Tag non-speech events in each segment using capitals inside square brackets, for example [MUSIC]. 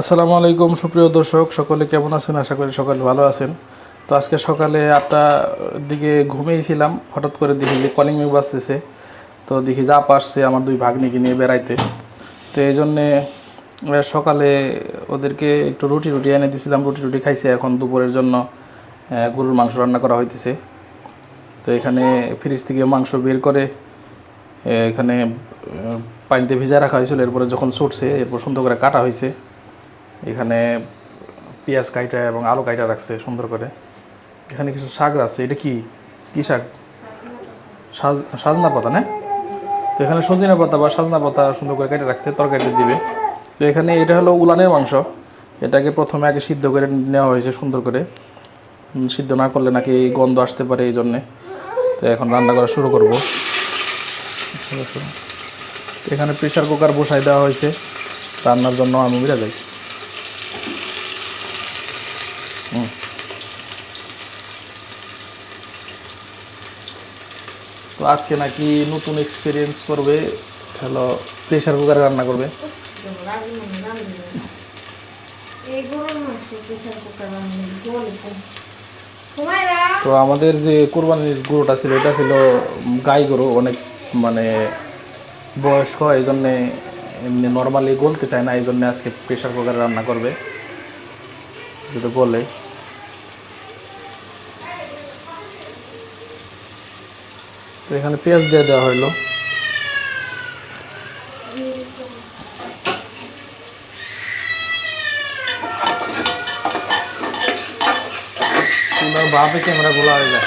আসসালামু আলাইকুম, সুপ্রিয় দর্শক, সকলে কেমন আছেন? আশা করি সকলে ভালো আছেন। তো আজকে সকালে আটটার দিকে ঘুমিয়েছিলাম, হঠাৎ করে দেখি যে কলিং মেঘ বাজতেছে। তো দেখি যা আসছে আমার দুই ভাগ্নিকে নিয়ে বেড়াইতে। তো এই জন্যে সকালে ওদেরকে একটু রুটি রুটি এনে দিয়েছিলাম, রুটি রুটি খাইছে। এখন দুপুরের জন্য গরুর মাংস রান্না করা হইতেছে। তো এখানে ফ্রিজ থেকে মাংস বের করে এখানে পানিতে ভিজা রাখা হয়েছিল। এরপরে যখন ছুটছে, এরপর সুন্দর করে কাটা হয়েছে এখানে পেঁয়াজ কাইটা এবং আলু কাইটা রাখছে সুন্দর করে। এখানে কিছু শাক রাখছে এটা কি? কি শাক? সাজ- সাজনা পাতা না? তো এখানে সজনা পাতা বা সাজনা পাতা সুন্দর করে কেটে রাখছে, তরকারিতে দিবে। তো এখানে এটা হলো উলানের মাংস। এটাকে প্রথমে আগে সিদ্ধ করে নেওয়া হয়েছে সুন্দর করে। সিদ্ধ না করলে নাকি গন্ধ আসতে পারে এই জন্যে। তো এখন রান্না করা শুরু করব। এখানে প্রেশার কুকার বসাই দেওয়া হয়েছে। রান্নার জন্য আমি বিরা যাই আজকে নাকি নতুন এক্সপিরিয়েন্স করবে হলো প্রেশার কুকারে রান্না করবে। তো আমাদের যে কোরবানির গরুটা ছিল এটা ছিল গাই গরু অনেক মানে বয়স্ক এই জন্যে এমনি নর্মালি গলতে চায় না এই জন্যে আজকে প্রেশার কুকারে রান্না করবে। যদি গলে এখানে পেঁয়াজ দিয়ে দেওয়া হইল। বাপে ক্যামেরা খোলা হয়ে যায়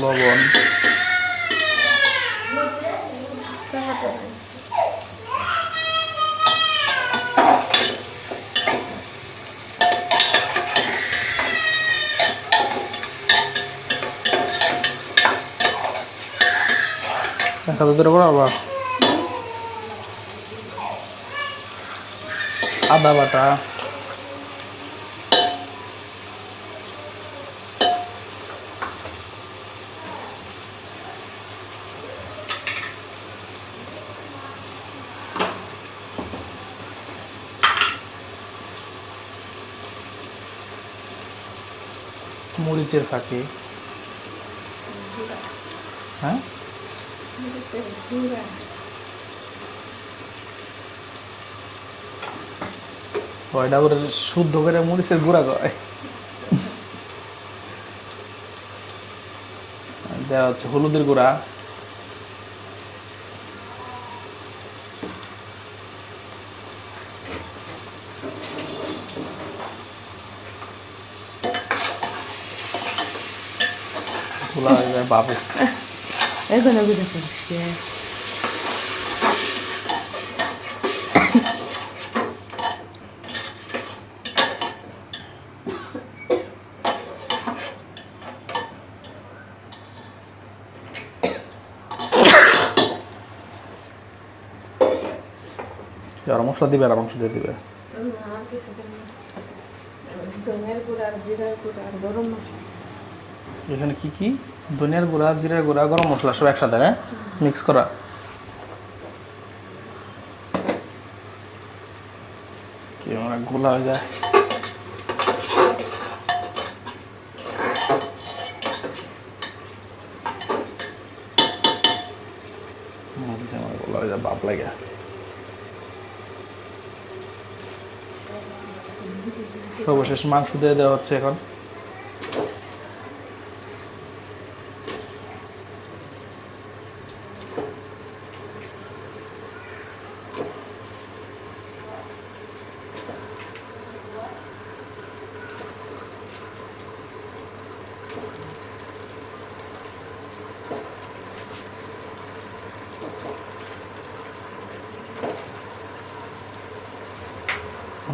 লবণ। দেখা তো ধরে আবার আদা বাটা মরিচের ফাঁকি হ্যাঁ ওইটা করে শুদ্ধ করে মরিচের গুঁড়া করে দেওয়া হচ্ছে হলুদের গুঁড়া। বাবু এখানে বুঝে আর মশলা দিবে আর মাংস দিয়ে দিবে। এখানে কি কি? ধনিয়ার গুঁড়া, জিরার গুঁড়া, গরম মশলা সব একসাথে হ্যাঁ? মিক্স করা। কি মানে গোলা হয়ে যায়। গোলা হয়ে যায়, বাপ লাগে। সর্বশেষ মাংস দিয়ে দেওয়া হচ্ছে এখন।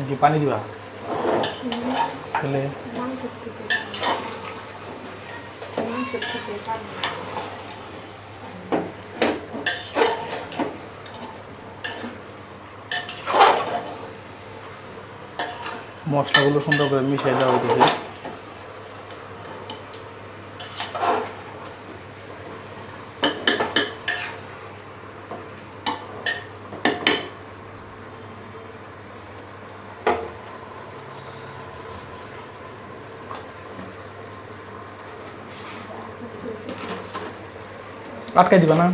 কি পানি দিবা? পানি মশলাগুলো সুন্দর করে মিশিয়ে দেওয়া হইতেছে। আটকাই দিবা না?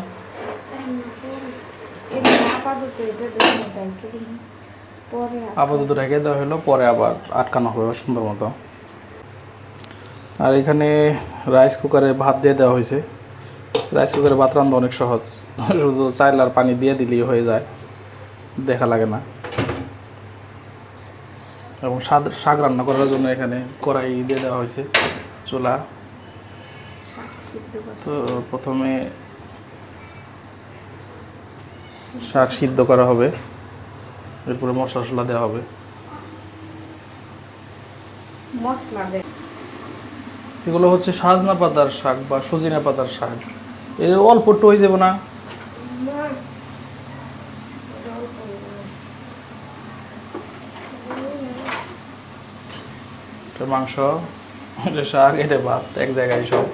আপাতত রেখে দেওয়া হলো, পরে আবার আটকানো হবে সুন্দর মতো। আর এখানে রাইস কুকারে ভাত দিয়ে দেওয়া হয়েছে। রাইস কুকারে ভাত রান্না অনেক সহজ। শুধু চাইল আর পানি দিয়ে দিলেই হয়ে যায়। দেখা লাগে না। এবং স্বাদ, শাক রান্না করার জন্য এখানে কড়াই দিয়ে দেওয়া হয়েছে, চুলা। তো প্রথমে শাক সিদ্ধ করা হবে। এরপরে মশলা টশলা দেওয়া হবে। এগুলো হচ্ছে সাজনা পাতার শাক বা সজিনা পাতার শাক। এর অল্প হয়ে যাবে না? মাংস শাক এটা ভাত এক জায়গায় সব।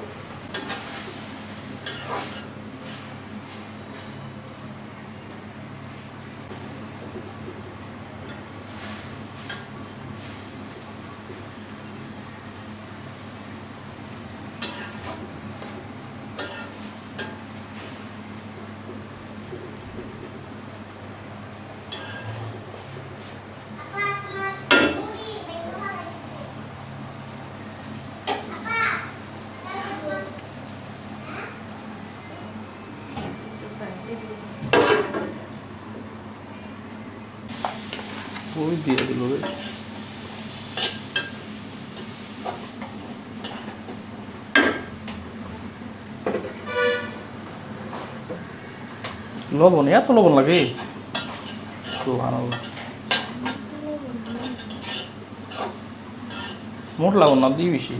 ওই দিয়ে দিল লবণ এত লবণ লাগে? সুবহানাল্লাহ। মোট লবণ না দিয়ে বেশি।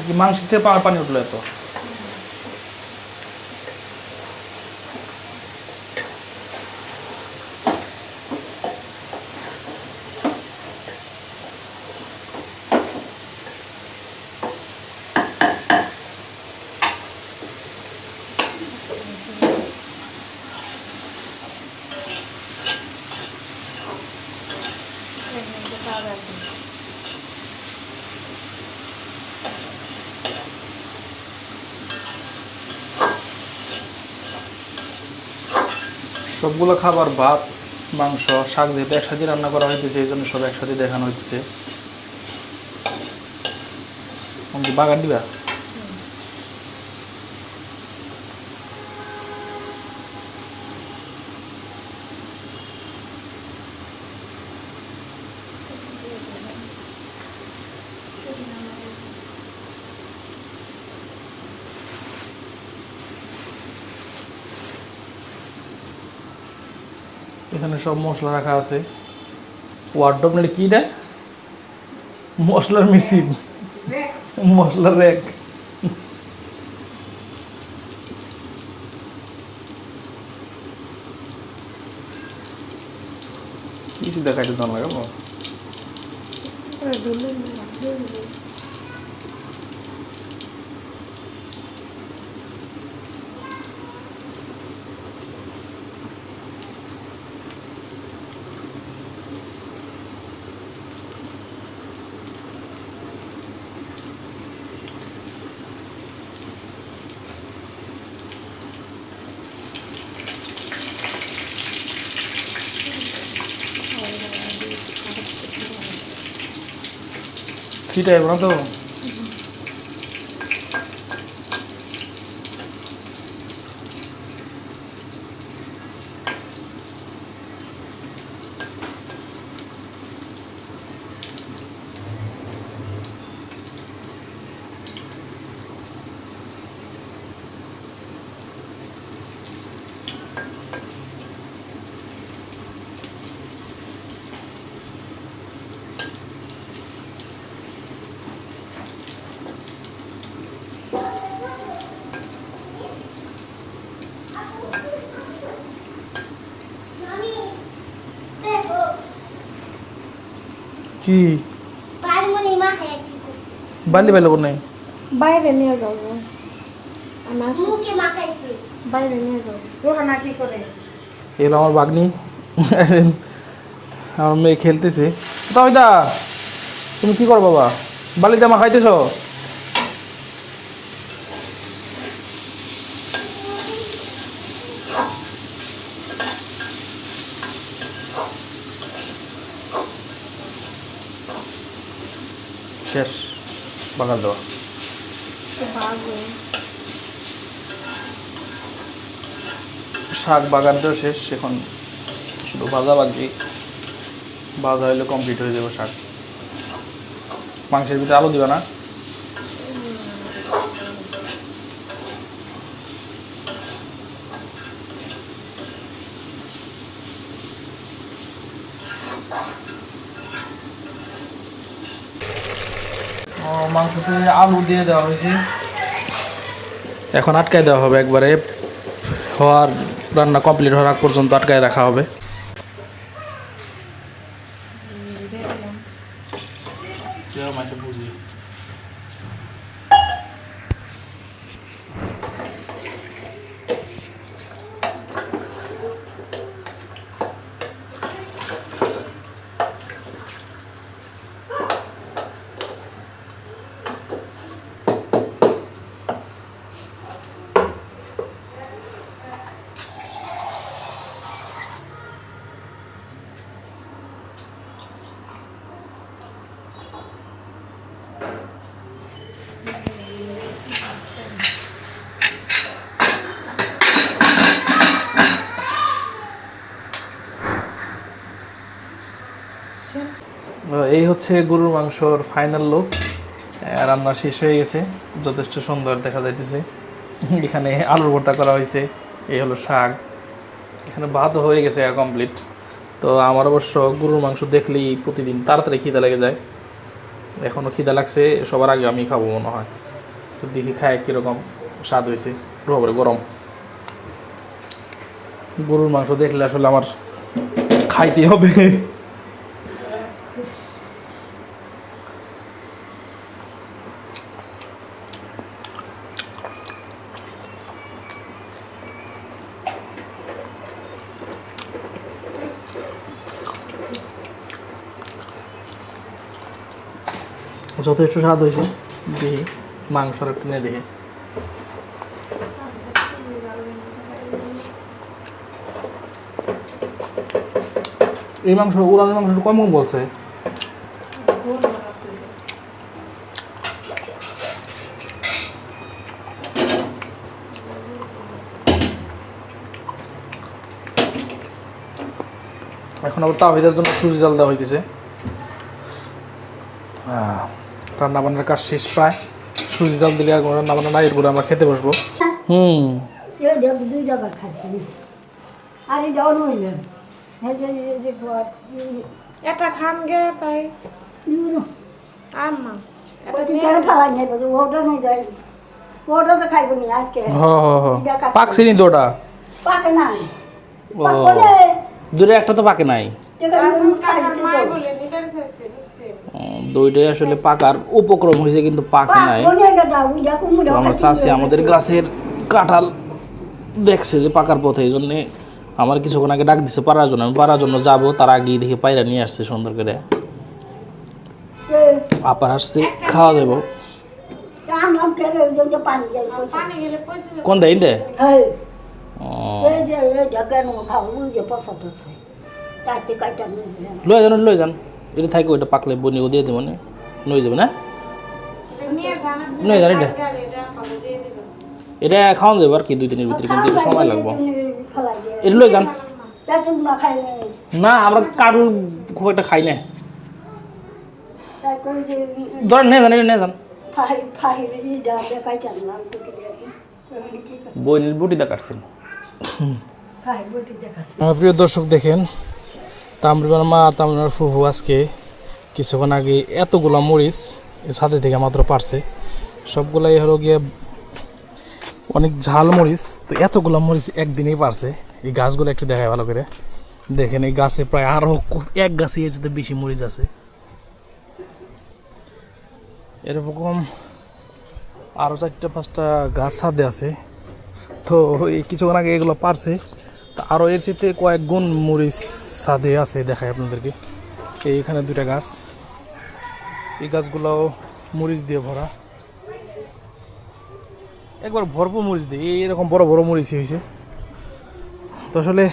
কি মাংস থেকে পানি উঠল এত? সবগুলো খাবার, ভাত, মাংস, শাক যেহেতু একসাথে রান্না করা হইতেছে, এই জন্য সব একসাথে দেখানো হইতেছে। বাগান দিবা? এখানে সব মশলা রাখা আছে। ওয়ার্ডব মানে কি দেয়? মশলার মেশিন মশলার র্যাক কিছু দেখাইতে দাম লাগাবো सीट है बना तो Thank you. কি? বালি বাইলে নাই? বাইরে নিয়ে যাও গো। আমি আসি। মুখে মাখাইছে। বাইরে নিয়ে যাও। রোহানা কি করে? এলো আমার বাগনি। আমার মেয়ে খেলতেছে। তাই দা তুমি কি করো বাবা? বালি জামা খাইতেছ শেষ বাগাল দেওয়া শাক বাগানটাও শেষ, এখন শুধু ভাজা বাকি। ভাজা হইলে কমপ্লিট হয়ে যাবে শাক। মাংসের ভিতরে আলু দিবা না? মাংসতে আলু দিয়ে দেওয়া হয়েছে। এখন আটকায় দেওয়া হবে, একবারে হওয়ার রান্না কমপ্লিট হওয়ার পর্যন্ত আটকায় রাখা হবে। এই হচ্ছে গরুর মাংসর ফাইনাল লুক রান্না শেষ হয়ে গেছে। যথেষ্ট সুন্দর দেখা যাইতেছে। [LAUGHS] এখানে আলুর ভর্তা করা হয়েছে। এই হলো শাক। এখানে ভাতও হয়ে গেছে কমপ্লিট তো আমার অবশ্য গরুর মাংস দেখলেই প্রতিদিন তাড়াতাড়ি খিদে লেগে যায়। এখনও খিদে লাগছে, সবার আগে আমি খাব মনে হয়। তো দেখি খায় কীরকম স্বাদ হয়েছে। রোবরে গরম। গরুর মাংস দেখলে আসলে আমার খাইতে হবে। যথেষ্ট স্বাদ হয়েছে। দেখি মাংস আর একটু নিয়ে দেখি এই মাংস, উড়ানোর মাংস কম কম বলছে। এখন আবার তাহিদের জন্য সুজি জাল দেওয়া হইতেছে। রান্না বান্নার কাজ শেষ প্রায়। সুজি জাল দিলে আর কোনো রান্না বান্না নাই এরপরে আমরা খেতে বসবো। হুম। এই দুই জায়গা খাইছি আর এই এটা খান গে তাই। দূরে একটা তো পাকে নাই খাইছি তো বলে নিবেন শেষে বুঝছে উম, দুইটাই আসলে পাকার উপক্রম হয়েছে কিন্তু পাকে নাই। আমার চাষি আমাদের গাছের কাঁঠাল দেখছে যে পাকার পথে এই জন্যে আমার কিছুক্ষণ আগে ডাক দিছে পারার জন্য আমি পাড়ার জন্য যাব তার আগেই দেখে পায়রা নিয়ে আসছে সুন্দর করে। আপার আসছে খাওয়া দেব। কোন দেয় দে হ্যাঁ লয়ে যান লয়ে যান। এটা থাকে ওইটা পাকলে বনিও দিয়ে দেবো না নই যাবে না? নই জানি এটা গাড়ি এটা? পাবো দিয়ে দিবেন এটা খাওয়া যাবে আর কি দুই দিনের ভিতরে কিন্তু একটু সময় লাগবে। এটা লয়ে যান। না না আমরা কারুর খুব একটা খাই না। ধরেন নিয়ে যান এটা নিয়ে যান? বইনের বুটিটা কাটছেন। আমার প্রিয় দর্শক দেখেন তামরিমার মা তামরিমার ফুফু আজকে কিছুক্ষণ আগে এতগুলা মরিচ সাথে থেকে মাত্র পারছে। সবগুলাই হলো গিয়ে অনেক ঝাল মরিচ, তো এতগুলা মরিচ একদিনেই পারছে। এই গাছগুলো একটু দেখায় ভালো করে। দেখেন, এই গাছে প্রায় আরও এক গাছে চেয়ে বেশি মরিচ আছে। এরকম আরও চারটা পাঁচটা গাছ ছাদে আছে। তো কিছুক্ষণ আগে এগুলো পারছে। আরও এর সাথে কয়েক গুণ মরিচ ছাদে আছে দেখায় আপনাদেরকে। এই এখানে দুইটা গাছ। এই গাছগুলোও মরিচ দিয়ে ভরা। একবার ভরপুর মরিচ দিয়ে এরকম বড় বড় মরিচই হয়েছে। তো আসলে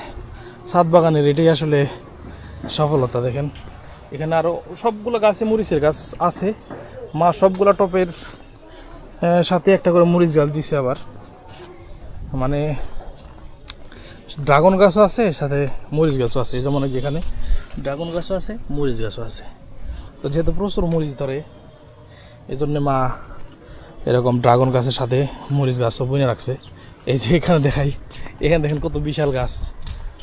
ছাদ বাগানের এটাই আসলে সফলতা, দেখেন। এখানে আরও সবগুলো গাছে মরিচের গাছ আছে। মা সবগুলো টপের সাথে একটা করে মরিচ গাছ দিছে আবার। মানে ড্রাগন গাছও আছে, সাথে মরিচ গাছও আছে। যেমন যেখানে ড্রাগন গাছও আছে, মরিচ গাছও আছে। তো যেহেতু প্রচুর মরিচ ধরে এই জন্যে মা এরকম ড্রাগন গাছের সাথে মরিচ গাছও বনে রাখছে। এই যে এখানে দেখাই, এখানে দেখেন কত বিশাল গাছ।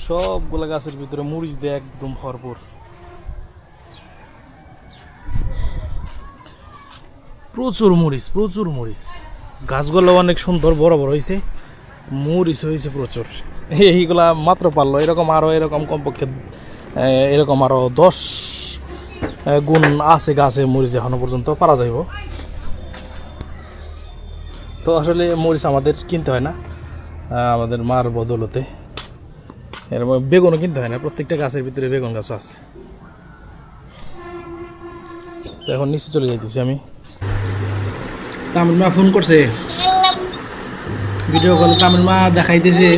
সবগুলো গাছের ভিতরে মরিচ দিয়ে একদম ভরপুর। প্রচুর মরিচ প্রচুর মরিচ। গাছগুলো অনেক সুন্দর বড় বড় হয়েছে মরিচ হয়েছে প্রচুর। এইগুলা মাত্র পারল। এরকম আরও এরকম কমপক্ষে এরকম আরও দশ গুণ আছে গাছে মরিচ এখনও পর্যন্ত, পারা যাইব। তো আসলে মরিচ আমাদের কিনতে হয় না আমাদের মার বদলতে। এরকম বেগুনও কিনতে হয় না, প্রত্যেকটা গাছের ভিতরে বেগুন গাছ আছে। তো এখন নিচে চলে যাইতেছি আমি। তামিল মা ফোন করছে। ভিডিও কল তামিল মা দেখাইতেছে।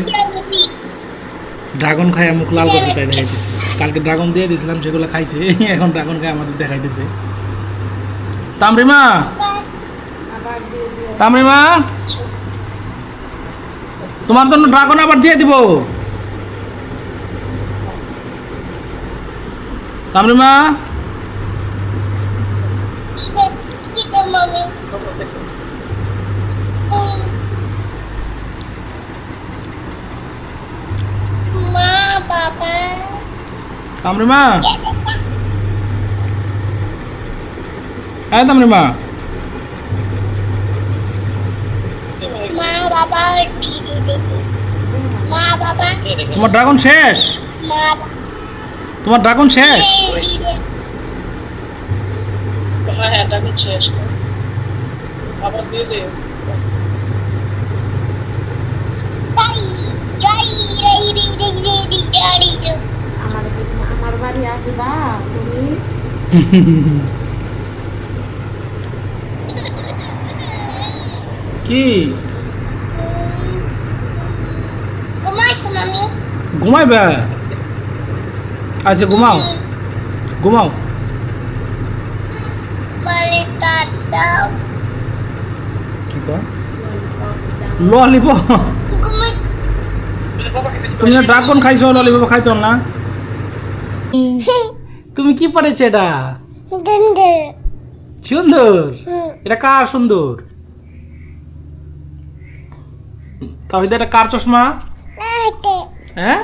ড্রাগন খায় মুখ লাল করছে তাই দেখাইতেছে। কালকে ড্রাগন দিয়ে দিয়েছিলাম, সেগুলো খাইছে, [LAUGHS] এখন ড্রাগন খায় আমাদের দেখাইতেছে। তামরিমা! তামরিমা! তোমার জন্য ড্রাগন আবার দিয়ে দিব। তামরিমা! তামরিমা হ্যাঁ তামরিমা Papa. Ma, Papa. তোমার ড্রাগন শেষ তোমার ড্রাগন শেষ হ্যাঁ হ্যাঁ টাকা শেষ আবার দিয়ে দে বাড়ি আসবা তুমি? কি. ঘুমাইবে আচ্ছা ঘুমাও। ঘুমাও. কি কর ললিপপ. তুমি ড্রাগন খাইছো ললিপপ খাইতো না? [LAUGHS] তুমি কি পড়েছ এটা? সুন্দর। এটা কার সুন্দর? তাহলে এটা কার চশমা? হ্যাঁ?